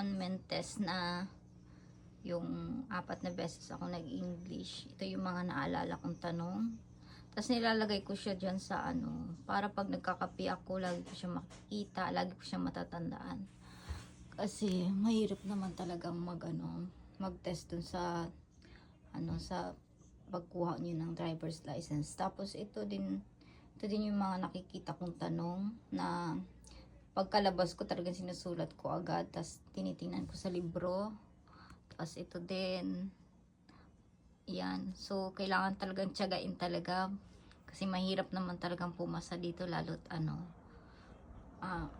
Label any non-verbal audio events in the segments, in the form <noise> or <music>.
Honmen test na yung apat na beses ako nag-English. Ito yung mga naalala kong tanong. Tapos nilalagay ko siya dyan sa ano, para pag nagkakapi ako, lagi ko siya makikita, lagi ko siya matatandaan. Kasi mahirap naman talagang mag ano, mag-test dun sa ano sa pagkuha niyo ng driver's license. Tapos ito din ito din yung mga nakikita kong tanong na pagkalabas ko talagang sinusulat ko agad tapos tinitingnan ko sa libro. Tapos ito din yan. So, kailangan talagang tiyagain talaga. Kasi mahirap naman talagang pumasa dito lalo't ano. Ah,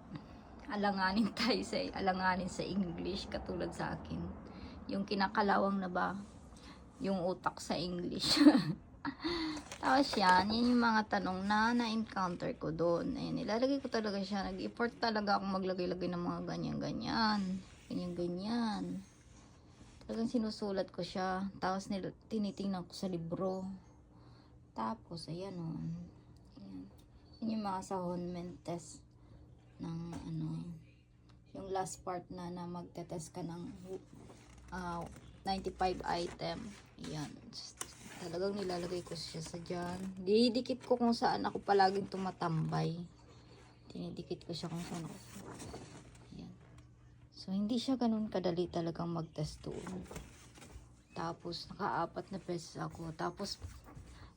alanganin <laughs> tayo sa alanganin sa English katulad sa akin. Yung kinakalawang na ba yung utak sa English. <laughs> Tapos yan, yan yung mga tanong na na-encounter ko doon. Ayan, nilalagay ko talaga siya. Nag-effort talaga akong maglagay-lagay ng mga ganyan-ganyan. Ganyan-ganyan. Talagang sinusulat ko siya. Tapos nil- tinitingnan ko sa libro. Tapos, ayan o. Ayan. Yan yung mga sahonment test ng ano, yung last part na na magte-test ka ng ah, 95 item. Ayan. Talagang nilalagay ko siya sa dyan. Didikit ko kung saan ako palaging tumatambay. Tinidikit ko siya kung saan ako. Ayan. So, hindi siya ganun kadali talagang mag-test doon. Tapos, nakaapat na beses ako. Tapos,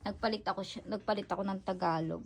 nagpalit ako, nagpalit ako ng Tagalog.